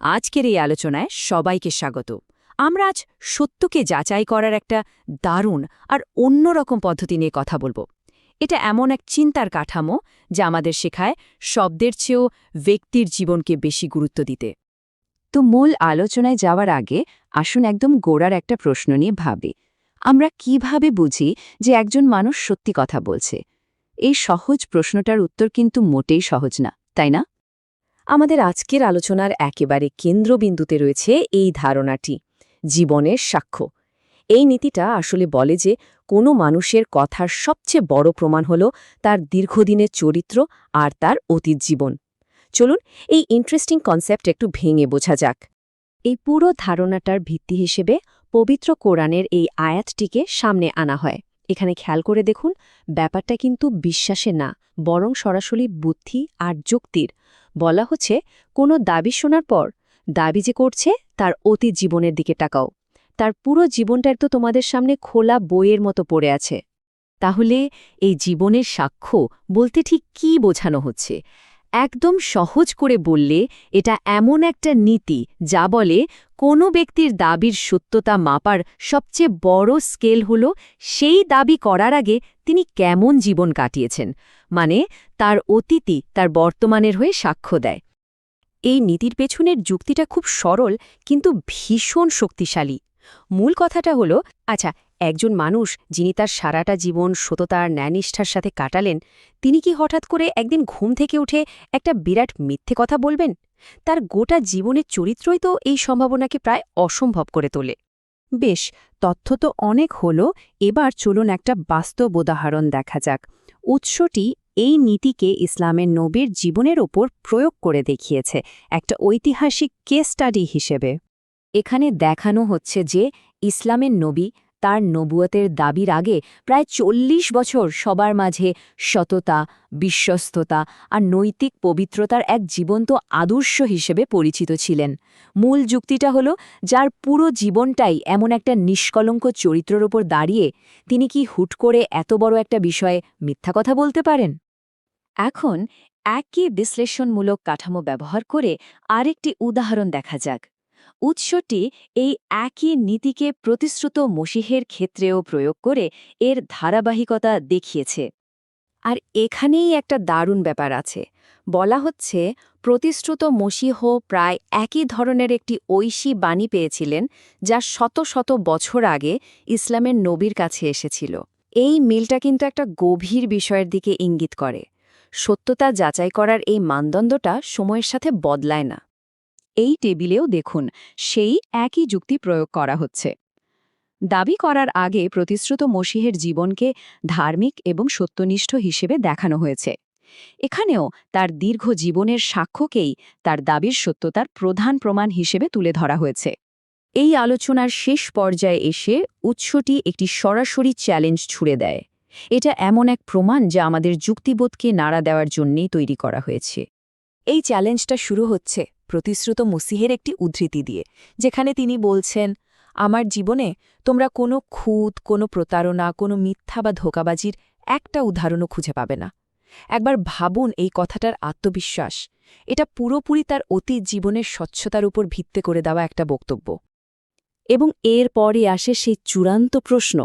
আজকের এই আলোচনায় সবাইকে স্বাগত। আমরা আজ সত্যকে যাচাই করার একটা দারুণ আর অন্যরকম পদ্ধতি নিয়ে কথা বলব। এটা এমন এক চিন্তার কাঠামো যা আমাদের শেখায় শব্দের চেয়েও ব্যক্তির জীবনকে বেশি গুরুত্ব দিতে। তো মূল আলোচনায় যাওয়ার আগে আসুন একদম গোড়ার একটা প্রশ্ন নিয়ে ভাবি। আমরা কীভাবে বুঝি যে একজন মানুষ সত্যি কথা বলছে? এই সহজ প্রশ্নটার উত্তর কিন্তু মোটেই সহজ না, তাই না? আমাদের আজকের আলোচনার একেবারে কেন্দ্রবিন্দুতে রয়েছে এই ধারণাটি, জীবনের সাক্ষ্য। এই নীতিটা আসলে বলে যে কোনো মানুষের কথার সবচেয়ে বড় প্রমাণ হল তার দীর্ঘদিনের চরিত্র আর তার অতীত জীবন। চলুন এই ইন্টারেস্টিং কনসেপ্ট একটু ভেঙে বোঝা যাক। এই পুরো ধারণাটার ভিত্তি হিসেবে পবিত্র কোরআনের এই আয়াতটিকে সামনে আনা হয়। এখানে খেয়াল করে দেখুন, ব্যাপারটা কিন্তু বিশ্বাসে না, বরং সরাসরি বুদ্ধি আর যুক্তির। বলা হচ্ছে, কোনো দাবি শোনার পর, দাবি যে করছে, তার অতীত জীবনের দিকে টাকাও তার পুরো জীবনটার তো তোমাদের সামনে খোলা বইয়ের মতো পড়ে আছে। তাহলে এই জীবনের সাক্ষ্য বলতে ঠিক কি বোঝানো হচ্ছে? একদম সহজ করে বললে, এটা এমন একটা নীতি, যা বলে, কোনো ব্যক্তির দাবির সত্যতা মাপার সবচেয়ে বড় স্কেল হল, সেই দাবি করার আগে তিনি কেমন জীবন কাটিয়েছেন মানে তার অতীতই তার বর্তমানের হয়ে সাক্ষ্য দেয়। এই নীতির পেছনের যুক্তিটা খুব সরল, কিন্তু ভীষণ শক্তিশালী। মূল কথাটা হলো আচ্ছা একজন মানুষ যিনি তার সারাটা জীবন সততার ন্যায়নিষ্ঠার সাথে কাটালেন, তিনি কি হঠাৎ করে একদিন ঘুম থেকে উঠে একটা বিরাট মিথ্যে কথা বলবেন? তার গোটা জীবনের চরিত্রই তো এই সম্ভাবনাকে প্রায় অসম্ভব করে তোলে। বেশ, তথ্য তো অনেক হল, এবার চলুন একটা বাস্তব উদাহরণ দেখা যাক। উৎসটি এই নীতিকে ইসলামের নবীর জীবনের ওপর প্রয়োগ করে দেখিয়েছে, একটা ঐতিহাসিক কেস স্টাডি হিসেবে। এখানে দেখানো হচ্ছে যে ইসলামের নবী তার নবুয়তের দাবির আগে প্রায় চল্লিশ বছর সবার মাঝে সততা, বিশ্বস্ততা আর নৈতিক পবিত্রতার এক জীবন্ত আদর্শ হিসেবে পরিচিত ছিলেন। মূল যুক্তিটা হল, যার পুরো জীবনটাই এমন একটা নিষ্কলঙ্ক চরিত্রের ওপর দাঁড়িয়ে তিনি কি হুট করে এত বড় একটা বিষয়ে মিথ্যা কথা বলতে পারেন? এখন একই বিশ্লেষণমূলক কাঠামো ব্যবহার করে আরেকটি উদাহরণ দেখা যাক। উৎসটি এই একই নীতিকে প্রতিশ্রুত মসিহের ক্ষেত্রেও প্রয়োগ করে এর ধারাবাহিকতা দেখিয়েছে। আর এখানেই একটা দারুণ ব্যাপার আছে। বলা হচ্ছে, প্রতিশ্রুত মসিহ প্রায় একই ধরনের একটি ঐশী বাণী পেয়েছিলেন, যা শত শত বছর আগে ইসলামের নবীর কাছে এসেছিল। এই মিলটা কিন্তু একটা গভীর বিষয়ের দিকে ইঙ্গিত করে। সত্যতা যাচাই করার এই মানদণ্ডটা সময়ের সাথে বদলায় না। এই টেবিলেও দেখুন, সেই একই যুক্তি প্রয়োগ করা হচ্ছে। দাবি করার আগে প্রতিশ্রুত মসিহের জীবনকে ধার্মিক এবং সত্যনিষ্ঠ হিসেবে দেখানো হয়েছে। এখানেও তার দীর্ঘ জীবনের সাক্ষ্যকেই তার দাবির সত্যতার প্রধান প্রমাণ হিসেবে তুলে ধরা হয়েছে। এই আলোচনার শেষ পর্যায়ে এসে উৎসটি একটি সরাসরি চ্যালেঞ্জ ছুড়ে দেয়। এটা এমন এক প্রমাণ যা আমাদের যুক্তিবোধকে নাড়া দেওয়ার জন্যেই তৈরি করা হয়েছে। এই চ্যালেঞ্জটা শুরু হচ্ছে। প্রতিশ্রুত মসিহের একটি উদ্ধৃতি দিয়ে, যেখানে তিনি বলছেন, আমার জীবনে তোমরা কোনো খুঁত, কোনো প্রতারণা, কোনো মিথ্যা বা ধোকাবাজির একটা উদাহরণও খুঁজে পাবে না। একবার ভাবুন এই কথাটার আত্মবিশ্বাস। এটা পুরোপুরি তার অতীত জীবনের স্বচ্ছতার উপর ভিত্তি করে দেওয়া একটা বক্তব্য। এবং এর পরে আসে সেই চূড়ান্ত প্রশ্ন,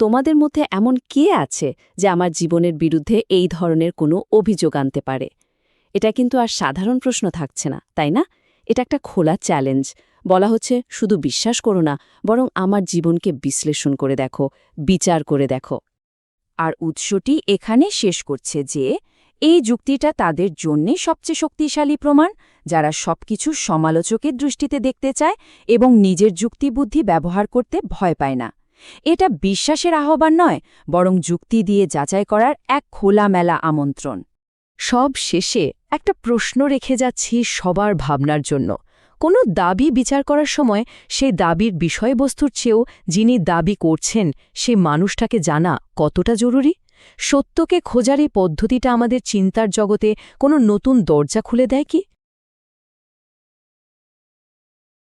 তোমাদের মধ্যে এমন কে আছে যে আমার জীবনের বিরুদ্ধে এই ধরনের কোনো অভিযোগ আনতে পারে? এটা কিন্তু আর সাধারণ প্রশ্ন থাকছে না, তাই না? এটা একটা খোলা চ্যালেঞ্জ বলা হচ্ছে, শুধু বিশ্বাস করো না, বরং আমার জীবনকে বিশ্লেষণ করে দেখো, বিচার করে দেখো। আর উৎসটি এখানে শেষ করছে যে, এই যুক্তিটা তাদের জন্যে সবচেয়ে শক্তিশালী প্রমাণ, যারা সবকিছু সমালোচকের দৃষ্টিতে দেখতে চায় এবং নিজের যুক্তিবুদ্ধি ব্যবহার করতে ভয় পায় না। এটা বিশ্বাসের আহ্বান নয়, বরং যুক্তি দিয়ে যাচাই করার এক খোলামেলা আমন্ত্রণ। সব শেষে একটা প্রশ্ন রেখে যাচ্ছি সবার ভাবনার জন্য। কোনো দাবি বিচার করার সময় সেই দাবির বিষয়বস্তুর চেয়েও যিনি দাবি করছেন, সে মানুষটাকে জানা কতটা জরুরি? সত্যকে খোঁজার এই পদ্ধতিটা আমাদের চিন্তার জগতে কোনো নতুন দরজা খুলে দেয় কি?